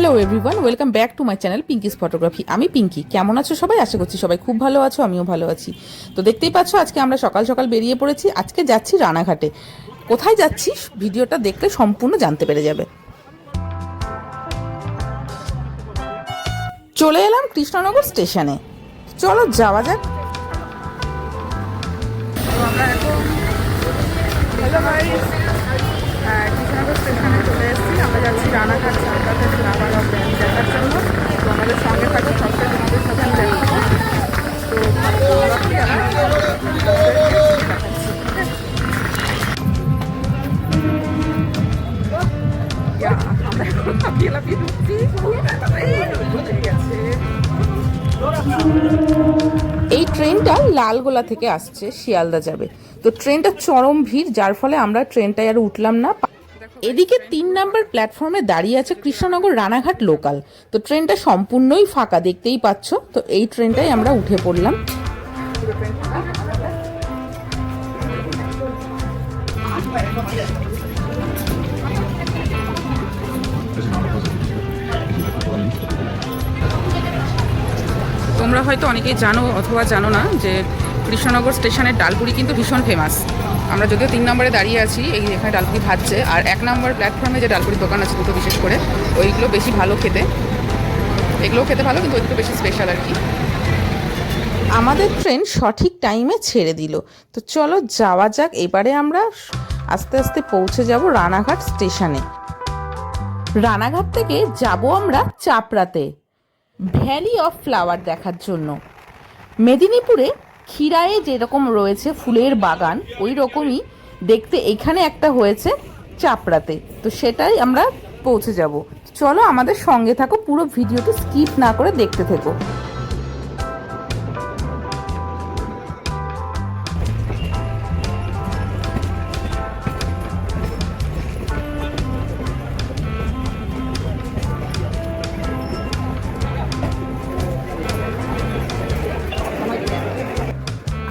Hello everyone welcome back to my channel Pinky's photography আমি পিঙ্কি কেমন আছো সবাই? আশা করছি সবাই খুব ভালো আছো, আমিও ভালো আছি। তো দেখতেই পাচ্ছ, আজকে আমরা সকাল সকাল বেরিয়ে পড়েছি। আজকে যাচ্ছি রানাঘাটে। কোথায় যাচ্ছি ভিডিওটা দেখলে সম্পূর্ণ জানতে পেরে যাবে। চলে এলাম কৃষ্ণনগর স্টেশনে। চলো, যাওয়া যাক। আমরা এখন লালগোলা থেকে আসছে, শিয়ালদা যাবে। তো ট্রেনটা চরম ভিড়, যার ফলে আমরা ট্রেনটায় আর উঠলাম না। এদিকে তিন নাম্বার প্ল্যাটফর্মে দাঁড়িয়ে আছে কৃষ্ণনগর রানাঘাট লোকাল। তো ট্রেনটা সম্পূর্ণই ফাঁকা, দেখতেই পাচ্ছ। তো এই ট্রেনটাই আমরা উঠে পড়লাম। তোমরা হয়তো অনেকেই জানো অথবা জানো না যে কৃষ্ণনগর স্টেশনের ডালপুরি কিন্তু ভীষণ ফেমাস আমরা যদিও তিন নম্বরে দাঁড়িয়ে আছি, এই এখানে ডালপুরি ভাজছে। আর এক নম্বর প্ল্যাটফর্মে যে ডালপুরির দোকান আছে দুটো বিশেষ করে, ওইগুলো বেশি ভালো খেতে। এগুলোও খেতে ভালো, কিন্তু ওইগুলো বেশি স্পেশাল আর কি। আমাদের ট্রেন সঠিক টাইমে ছেড়ে দিল। তো চলো যাওয়া যাক, এবারে আমরা আস্তে আস্তে পৌঁছে যাব রানাঘাট স্টেশনে। রানাঘাট থেকে যাব আমরা চাপড়াতে, ভ্যালি অফ ফ্লাওয়ার দেখার জন্য। মেদিনীপুরে ক্ষীরায়ে যেরকম রয়েছে ফুলের বাগান ওই রকমই দেখতে এখানে একটা হয়েছে চাপড়াতে। তো সেটাই আমরা পৌঁছে যাব। চলো আমাদের সঙ্গে থাকো, পুরো ভিডিওটি স্কিপ না করে দেখতে থেকো।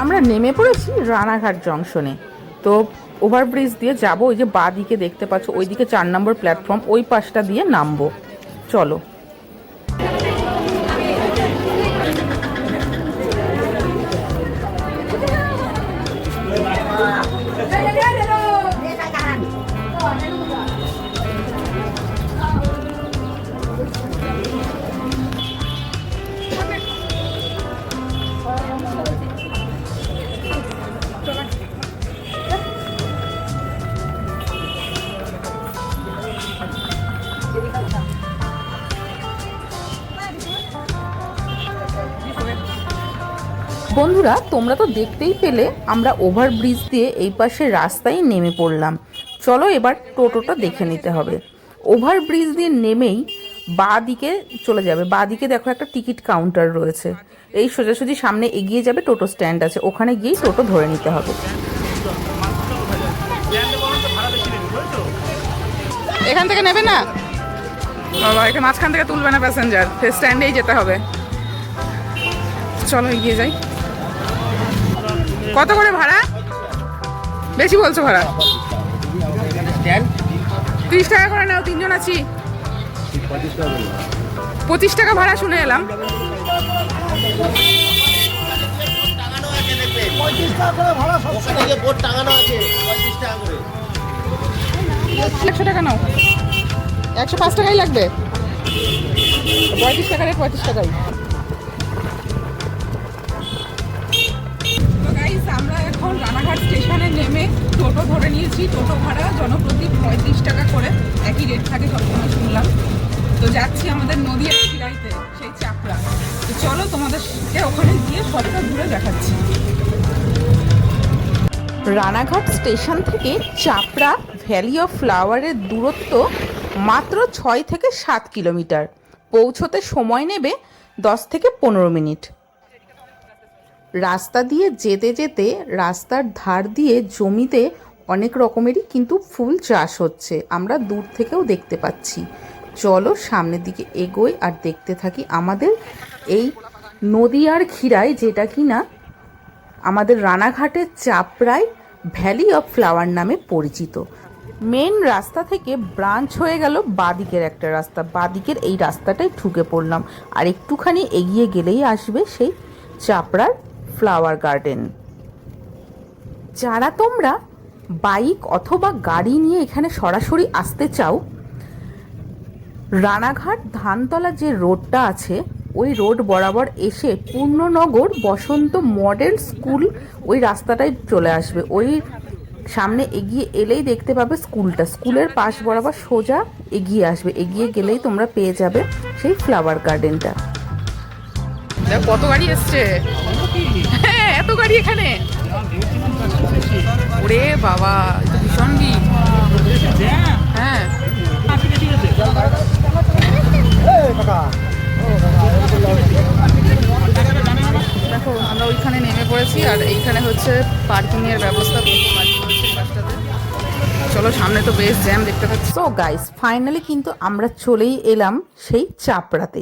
আমরা নেমে পড়েছি রানাঘাট জংশনে। তো ওভারব্রিজ দিয়ে যাব, ওই যে বাঁ দিকে দেখতে পাচ্ছ, ওইদিকে চার নম্বর প্ল্যাটফর্ম ওই পাশটা দিয়ে নামবো। চলো। বন্ধুরা তোমরা তো দেখতেই পেলে আমরা ওভারব্রিজ দিয়ে এই পাশে রাস্তায় নেমে পড়লাম। চলো এবার টোটোটা দেখে নিতে হবে। ওভারব্রিজ দিয়ে নেমেই বাঁ দিকে চলে যাবে। বাঁ দিকে দেখো একটা টিকিট কাউন্টার রয়েছে। এই সোজাসুজি সামনে এগিয়ে যাবে টোটো স্ট্যান্ড আছে। ওখানে গিয়েই টোটো ধরে নিতে হবে। এখান থেকে নেবে না? বাবা এখানে মাঝখান থেকে তুলবে না প্যাসেঞ্জার স্ট্যান্ডেই যেতে হবে। চলো এগিয়ে যাই। কত করে ভাড়া? বেশি বলছো ভাড়া? তিরিশ টাকা করে নাও তিনজন আছি। পঁচিশ টাকা ভাড়া শুনে এলাম। একশো টাকা নাও। একশো পাঁচ টাকাই লাগবে। পঁয়ত্রিশ টাকা রেট পঁয়ত্রিশ টাকাই। নেমে টোটো ধরে নিয়েছি। টোটো ভাড়া জনপ্রতি পঁয়ত্রিশ টাকা করে। একই রেট থাকে সবসময় শুনলাম। তো যাচ্ছি আমাদের নদীয়া ফিরাইতে সেই চাপড়া। তো চলো তোমাদেরকে ওখানে গিয়ে সবটা ঘুরে দেখাচ্ছি। রানাঘাট স্টেশন থেকে চাপড়া ভ্যালি অফ ফ্লাওয়ারের দূরত্ব মাত্র ছয় থেকে সাত কিলোমিটার। পৌঁছতে সময় নেবে দশ থেকে পনেরো মিনিট। রাস্তা দিয়ে যেতে যেতে রাস্তার ধার দিয়ে জমিতে অনেক রকমেরই কিন্তু ফুল চাষ হচ্ছে। আমরা দূর থেকেও দেখতে পাচ্ছি। চলো সামনের দিকে এগোই আর দেখতে থাকি আমাদের এই নদীয়ার ক্ষীরায় যেটা কি না আমাদের রানাঘাটের চাপড়ায় ভ্যালি অফ ফ্লাওয়ার নামে পরিচিত। মেন রাস্তা থেকে ব্রাঞ্চ হয়ে গেল বাদিকের একটা রাস্তা। বাদিকের এই রাস্তাটাই ঢুকে পড়লাম। আর একটুখানি এগিয়ে গেলেই আসবে সেই চাপড়ার ফ্লাওয়ার গার্ডেন যারা তোমরা বাইক অথবা গাড়ি নিয়ে এখানে সরাসরি আসতে চাও, রানাঘাট ধানতলা যে রোডটা আছে, ওই রোড বরাবর এসে পূর্ণনগর বসন্ত মডেল স্কুল ওই রাস্তাটাই চলে আসবে। ওই সামনে এগিয়ে এলেই দেখতে পাবে স্কুলটা। স্কুলের পাশ বরাবর সোজা এগিয়ে আসবে। এগিয়ে গেলেই তোমরা পেয়ে যাবে সেই ফ্লাওয়ার গার্ডেনটা দেখ, কত গাড়ি এসছে? হ্যাঁ এত গাড়ি এখানে। ওরে বাবা তো ভীষণ ভিড়। হ্যাঁ। দেখো, আমরা ওইখানে নেমে পড়েছি, আর এইখানে হচ্ছে পার্কিং এর ব্যবস্থা। চলো, সামনে তো বেশ জ্যাম দেখতে পাচ্ছি। সো গাইস ফাইনালি কিন্তু আমরা চলেই এলাম সেই চাপড়াতে।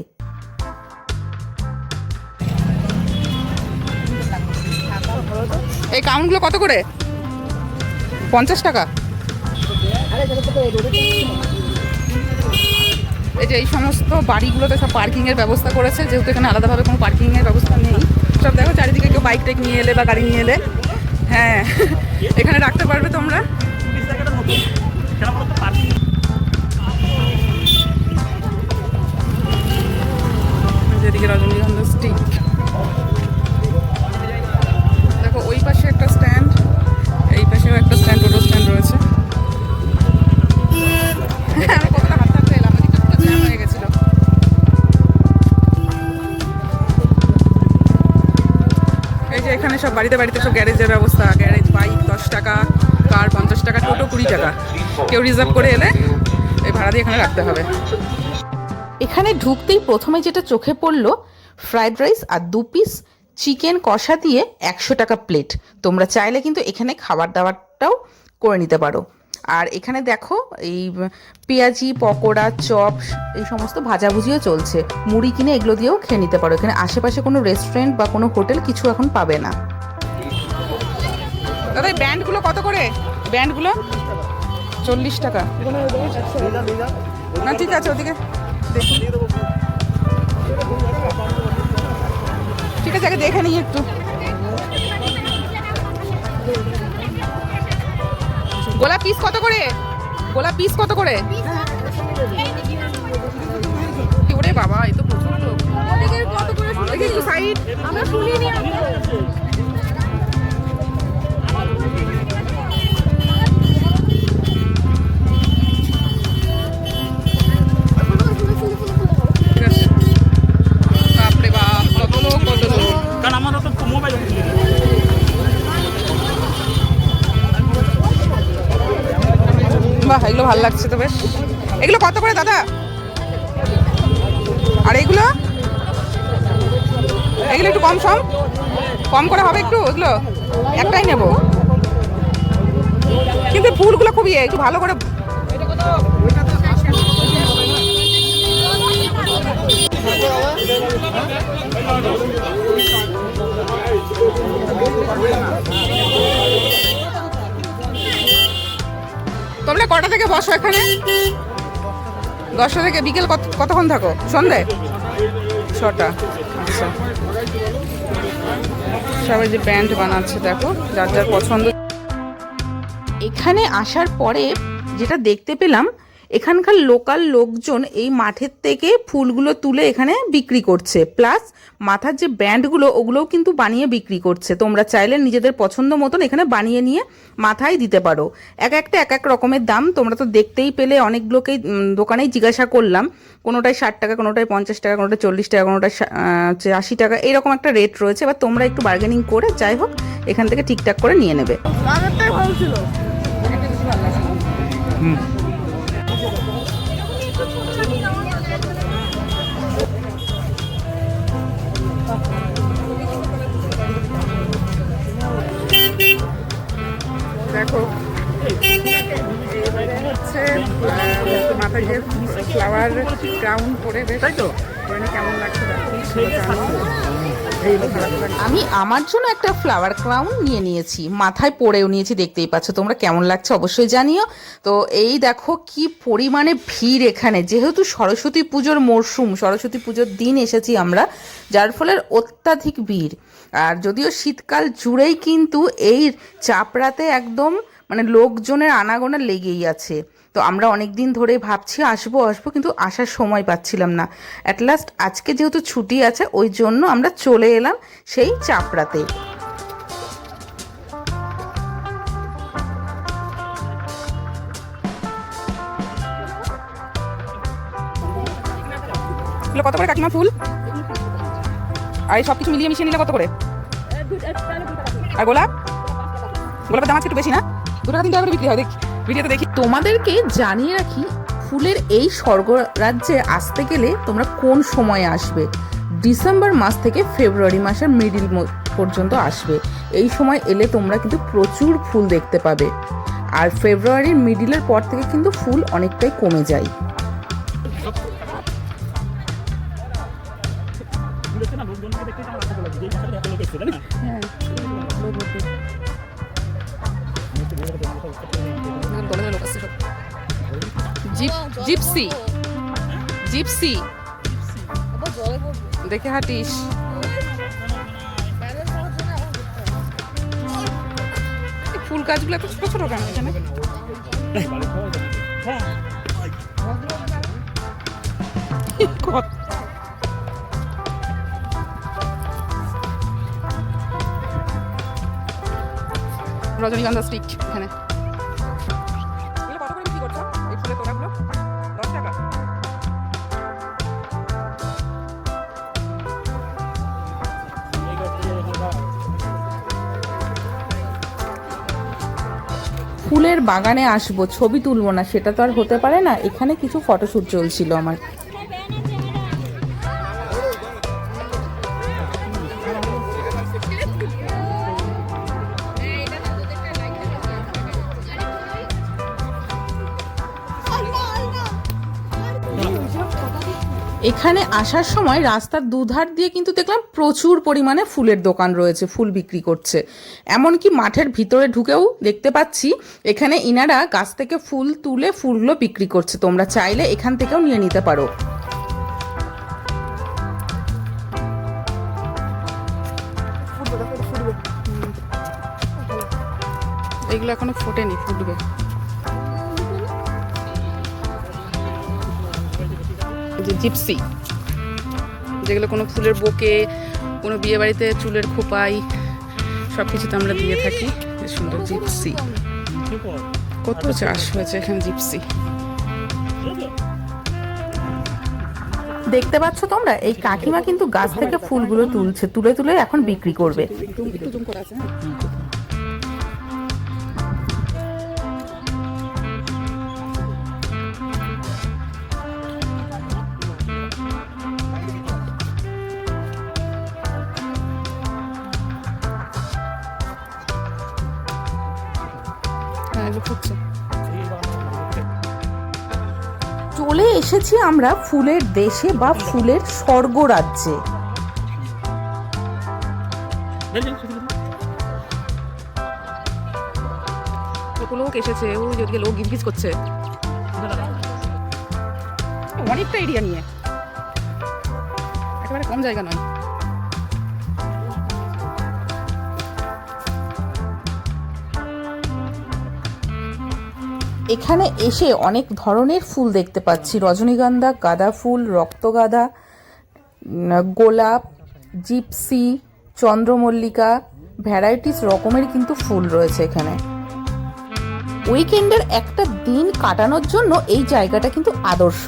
এই কাউন্টগুলো কত করে? পঞ্চাশ টাকা। এই যে এই সমস্ত বাড়িগুলোতে সব পার্কিংয়ের ব্যবস্থা করেছে, যেহেতু এখানে আলাদাভাবে কোনো পার্কিংয়ের ব্যবস্থা নেই। সব দেখো চারিদিকে কেউ বাইক টাইক নিয়ে এলে বা গাড়ি নিয়ে এলে। হ্যাঁ এখানে রাখতে পারবে তোমরা? যেদিকে রজনীগন্ধা স্টিক দেখো, ওই পাশে একটা স্ট্যান্ড এই পাশেও একটা স্ট্যান্ড টোটো স্ট্যান্ড রয়েছে। এখানে সব বাড়িতে বাড়িতে সব গ্যারেজের ব্যবস্থা। গ্যারেজ, বাইক, দশ টাকা, কার পঞ্চাশ টাকা, টোটো কুড়ি টাকা। কেউ রিজার্ভ করে এলে এই ভাড়া দিয়ে এখানে রাখতে হবে। এখানে ঢুকতেই প্রথমে যেটা চোখে পড়ল ফ্রাইড রাইস আর দু পিস চিকেন কষা দিয়ে একশো টাকা প্লেট। তোমরা চাইলে কিন্তু এখানে খাবার দাবারটাও করে নিতে পারো। আর এখানে দেখো এই পেঁয়াজি পকোড়া চপ এই সমস্ত ভাজাভুজিও চলছে। মুড়ি কিনে এগুলো দিয়েও খেয়ে নিতে পারো। এখানে আশেপাশে কোনো রেস্টুরেন্ট বা কোনো হোটেল কিছু এখন পাবে না। দাদা এই ব্যান্ডগুলো কত করে? ব্যান্ডগুলো? চল্লিশ টাকা। না ঠিক আছে ওদিকে দেখুন ঠিক আছে আগে দেখে নিই একটু। গোলাপ পিস কত করে? গোলাপ পিস কত করে? ওরে বাবা এই তো প্রচুর লোক। সাইড আমরা শুনিনি এগুলো ভালো লাগছে তো বেশ। এগুলো কত করে দাদা? আর এগুলো? এগুলো একটু কম সম। কম করে হবে একটু এগুলো একটাই নেব। কিন্তু ফুলগুলো খুবই ইয়ে, একটু ভালো করে তোমরা কটা থেকে বসো এখানে? দশটা থেকে বিকেল কত কতক্ষণ থাকো? সন্ধে? ছটা। আচ্ছা। সবাই যে প্যান্ট বানাচ্ছে, দেখো, যার যার পছন্দ। এখানে আসার পরে যেটা দেখতে পেলাম এখানকার লোকাল লোকজন এই মাঠের থেকে ফুলগুলো তুলে এখানে বিক্রি করছে। প্লাস মাথার যে ব্যান্ডগুলো ওগুলোও কিন্তু বানিয়ে বিক্রি করছে। তোমরা চাইলে নিজেদের পছন্দ মতন এখানে বানিয়ে নিয়ে মাথায় দিতে পারো। এক একটা এক এক রকমের দাম তোমরা তো দেখতেই পেলে অনেকগুলোকেই দোকানেই জিজ্ঞাসা করলাম। কোনোটায় ষাট টাকা কোনোটায় পঞ্চাশ টাকা কোনোটায় চল্লিশ টাকা কোনোটায় হচ্ছে আশি টাকা এরকম একটা রেট রয়েছে। এবার তোমরা একটু বার্গেনিং করে যাই হোক এখান থেকে ঠিকঠাক করে নিয়ে নেবে। দেখো হচ্ছে মাথায় যে ফ্লাওয়ার ক্রাউন পরে বেশ তাই তো? কেমন লাগছে দেখো আমি আমার জন্য একটা ফ্লাওয়ার ক্রাউন নিয়ে নিয়েছি। মাথায় পরেও নিয়েছি, দেখতেই পাচ্ছ তোমরা কেমন লাগছে, অবশ্যই জানিও। তো এই দেখো কি পরিমাণে ভিড় এখানে। যেহেতু সরস্বতী পুজোর মরশুম, সরস্বতী পুজোর দিন এসেছি আমরা, যার ফলে অত্যাধিক ভিড়। আর যদিও শীতকাল জুড়েই কিন্তু এই চাপড়াতে একদম মানে লোকজনের আনাগোনা লেগেই আছে। তো আমরা অনেক দিন ধরে ভাবছি, আসব আসব, কিন্তু আসার সময় পাচ্ছিলাম না। অ্যাট লাস্ট আজকে যেহেতু ছুটি আছে, ওই জন্য আমরা চলে এলাম সেই চাপড়াতে। কত করে কাকিমা? ফুল? আর সব কিছু মিলিয়ে মিশিয়ে নিলে কত করে? আর গোলাপ? গোলাপের দাম একটু বেশি না? দুটো তিন করে বিক্রি হয়, দেখি। ভিডিওতে দেখি, তোমাদেরকে জানিয়ে রাখি, ফুলের এই স্বর্গ রাজ্যে আসতে গেলে তোমরা কোন সময়ে আসবে? ডিসেম্বর মাস থেকে ফেব্রুয়ারি মাসের মিডিল পর্যন্ত আসবে। এই সময় এলে তোমরা কিন্তু প্রচুর ফুল দেখতে পাবে। আর ফেব্রুয়ারির মিডিলের পর থেকে কিন্তু ফুল অনেকটাই কমে যায়। জিপসি। জিপসি। দেখে হাঁটিস। ফুল গাছগুলো এত ছোট ছোট কেন এখানে? রজনীগন্ধা স্টিক এখানে। বাগানে আসব, ছবি তুলবো না, সেটা তো আর হতে পারে না। এখানে কিছু ফটোশ্যুট চলছিল আমার। এখানে আসার সময় রাস্তার দুধার দিয়ে কিন্তু দেখলাম প্রচুর পরিমাণে ফুলের দোকান রয়েছে ফুল বিক্রি করছে। এমনকি মাঠের ভিতরে ঢুকেও দেখতে পাচ্ছি এখানে ইনারা গাছ থেকে ফুল তুলে ফুলগুলো বিক্রি করছে। তোমরা চাইলে এখান থেকেও নিয়ে নিতে পারো। এগুলো এখনও ফোটেনি ফুটবে। যে জিপসি যেগুলো কোনো ফুলের বোকে কোনো বিয়ে বাড়িতে চুলের খোপাই সব কিছুতে আমরা দিয়ে থাকি। সুন্দর জিপসি। কত চাষ হয়েছে এখানে জিপসি? দেখতে পাচ্ছ তোমরা এই কাকিমা কিন্তু গাছ থেকে ফুলগুলো তুলছে তুলে তুলে এখন বিক্রি করবে। এসেছি আমরা ফুলের দেশে বা ফুলের স্বর্গ রাজ্যে লোক এসেছে ও যদি লোক গিজগিজ করছে। অনেকটা এরিয়া নিয়ে। একেবারে কম জায়গা নয়। এখানে এসে অনেক ধরনের ফুল দেখতে পাচ্ছি। রজনীগন্ধা, গাঁদা ফুল, রক্তগাঁদা গোলাপ, জিপসি, চন্দ্রমল্লিকা, ভ্যারাইটিস রকমের কিন্তু ফুল রয়েছে এখানে। উইকেন্ডের একটা দিন কাটানোর জন্য এই জায়গাটা কিন্তু আদর্শ।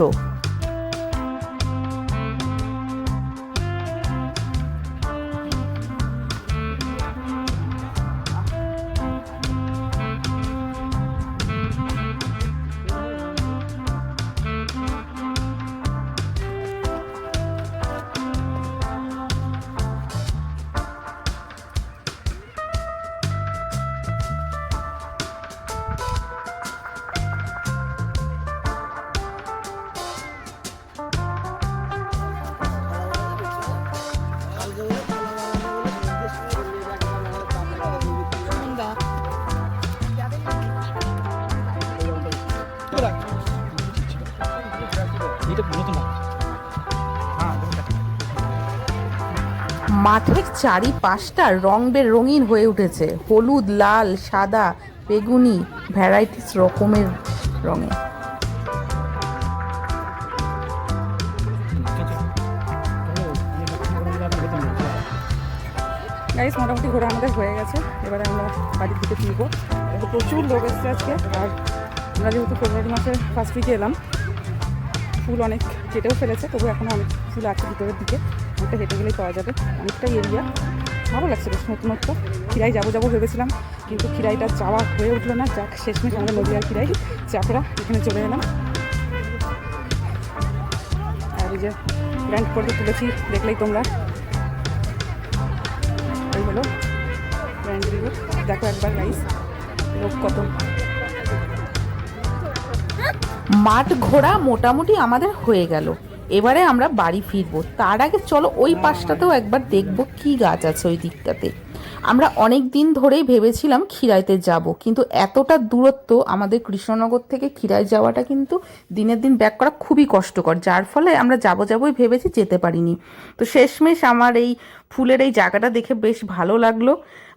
চারিপাশটা রং বের রঙিন হয়ে উঠেছে। হলুদ, লাল, সাদা, বেগুনি, ভ্যারাইটিস রকমের রঙে। গাইস মোটামুটি ঘোরা আমাদের হয়ে গেছে। এবারে আমরা বাড়ির দিকে ফিরবো। প্রচুর লোক এসছে আজকে। আর আমরা যেহেতু ফেব্রুয়ারি মাসে ফার্স্ট উইকে এলাম, ফুল অনেক কেটেও ফেলেছে তবু এখনও অনেক ফুল আছে ভিতরের দিকে। অনেকটা হেঁটে গেলেই পাওয়া যাবে। অনেকটাই এরিয়া। ভালো লাগছে বেশ নতুনত্ব খিরাই যাব যাব ভেবেছিলাম, কিন্তু খিরাইটা যাওয়া হয়ে উঠল না। যাক, শেষমেশ আমরা নদীয়ার খিরাই। চাপড়া এখানে চলে এলাম। আর এই যে ব্র্যান্ড করে তুলেছি, দেখলেই তোমরা। এই হলো ব্র্যান্ড দেখো একবার গাইস লোক কত? মাঠ ঘোরা মোটামুটি আমাদের হয়ে গেল। এবারে আমরা বাড়ি ফিরবো। তার আগে চলো ওই পাশটাতেও একবার দেখব কি গাছ আছে ওই দিকটাতে। আমরা অনেক দিন ধরেই ভেবেছিলাম খিরাইতে যাব, কিন্তু এতটা দূরত্ব আমাদের কৃষ্ণনগর থেকে খিরাই যাওয়াটা কিন্তু দিনের দিন ব্যাক করা খুবই কষ্টকর, যার ফলে আমরা যাব যাবোই ভেবেছি যেতে পারিনি। তো শেষমেশ আমার এই ফুলের এই জায়গাটা দেখে বেশ ভালো লাগল।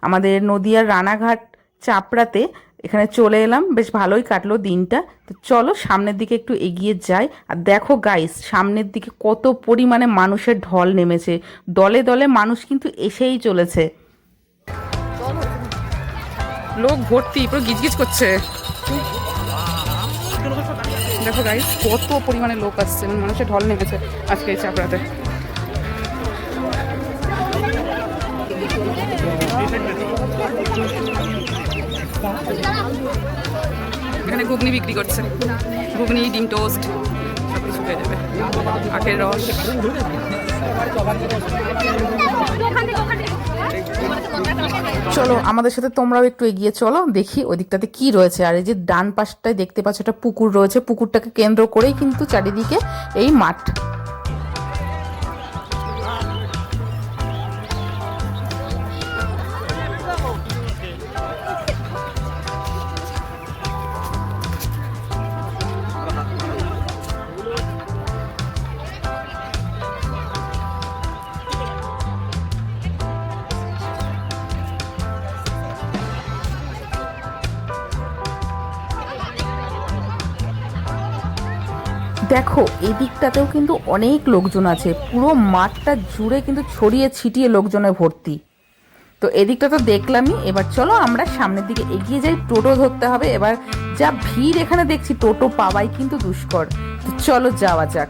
আমাদের নদিয়ার রানাঘাট চাপড়াতে এখানে চলে এলাম। বেশ ভালোই কাটলো দিনটা। তো চলো সামনের দিকে একটু এগিয়ে যাই। আর দেখো গাইস সামনের দিকে কত পরিমাণে মানুষের ঢল নেমেছে। দলে দলে মানুষ কিন্তু এসেই চলেছে। লোক ভর্তি, পুরো গিজগিজ করছে। দেখো গাইস কত পরিমাণে লোক আসছে। মানে মানুষের ঢল নেমেছে আজকে এই চাপড়াতে। এখানে ঘুগনি বিক্রি করছে। ঘুগনি, ডিম টোস্ট সব কিছু পেয়ে যাবে। আখের রস। চলো, আমাদের সাথে তোমরাও একটু এগিয়ে চলো, দেখি ওই দিকটাতে কি রয়েছে। আর এই যে ডান পাশটায় দেখতে পাচ্ছ, একটা পুকুর রয়েছে। পুকুরটাকে কেন্দ্র করেই কিন্তু চারিদিকে এই মাঠ। দেখো, এই দিকটাতেও কিন্তু অনেক লোকজন আছে। পুরো মাঠটা জুড়ে কিন্তু ছড়িয়ে ছিটিয়ে লোকজনে ভর্তি। তো এদিকটা তো দেখলামই। এবার চলো আমরা সামনের দিকে এগিয়ে যাই। টোটো ধরতে হবে। এবার যা ভিড় এখানে দেখছি, টোটো পাওয়াই কিন্তু দুষ্কর। চলো যাওয়া যাক।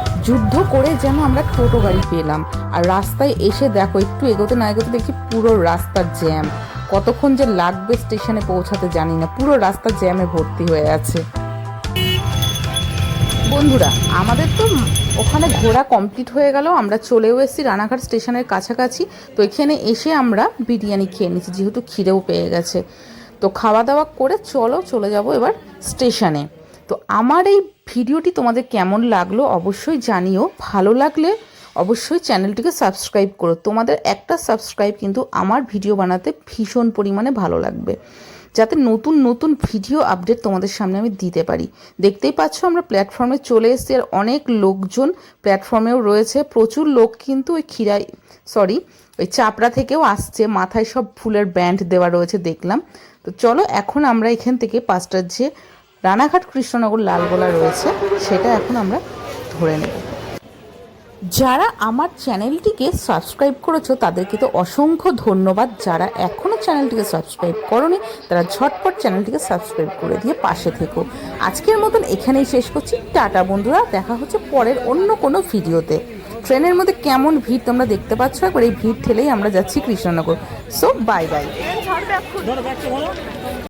যুদ্ধ করে যেন আমরা টোটো গাড়ি পেলাম। আর রাস্তায় এসে দেখো, একটু এগোতে না এগোতে দেখি পুরো রাস্তার জ্যাম। কতক্ষণ যে লাগবে স্টেশনে পৌঁছাতে জানি না, পুরো রাস্তা জ্যামে ভর্তি হয়ে আছে। বন্ধুরা, আমাদের তো ওখানে ঘোরা কমপ্লিট হয়ে গেল, আমরা চলেও এসেছি রানাঘাট স্টেশনের কাছাকাছি। তো এখানে এসে আমরা বিরিয়ানি খেয়ে নিচ্ছি যেহেতু খিদেও পেয়ে গেছে। তো খাওয়া দাওয়া করে চলো, চলে যাব এবার স্টেশনে। তো আমার এই ভিডিওটি তোমাদের কেমন লাগল অবশ্যই জানিও। ভালো লাগলে অবশ্যই চ্যানেলটিকে সাবস্ক্রাইব করো। তোমাদের একটা সাবস্ক্রাইব কিন্তু আমার ভিডিও বানাতে ভীষণ পরিমাণে ভালো লাগবে। যাতে নতুন নতুন ভিডিও আপডেট তোমাদের সামনে আমি দিতে পারি। দেখতেই পাচ্ছ আমরা প্ল্যাটফর্মে চলে এসেছি আর অনেক লোকজন প্ল্যাটফর্মেও রয়েছে। প্রচুর লোক কিন্তু ওই খিরাই সরি ওই চাপড়া থেকেও আসছে। মাথায় সব ফুলের ব্যান্ড দেওয়া রয়েছে, দেখলাম। তো চলো এখন আমরা এখান থেকে পাঁচটার যে রানাঘাট কৃষ্ণনগর লালগোলা রয়েছে, সেটা এখন আমরা ধরে নেব। যারা আমার চ্যানেলটিকে সাবস্ক্রাইব করেছ, তাদেরকে তো অসংখ্য ধন্যবাদ। যারা এখনও চ্যানেলটিকে সাবস্ক্রাইব করনি, তারা ঝটপট চ্যানেলটিকে সাবস্ক্রাইব করে দিয়ে পাশে থেকো। আজকের মতন এখানেই শেষ করছি। টাটা বন্ধুরা, দেখা হচ্ছে পরের অন্য কোনো ভিডিওতে। ট্রেনের মধ্যে কেমন ভিড় তোমরা দেখতে পাচ্ছ? একবার এই ভিড় ঠেলেই আমরা যাচ্ছি কৃষ্ণনগর। So bye bye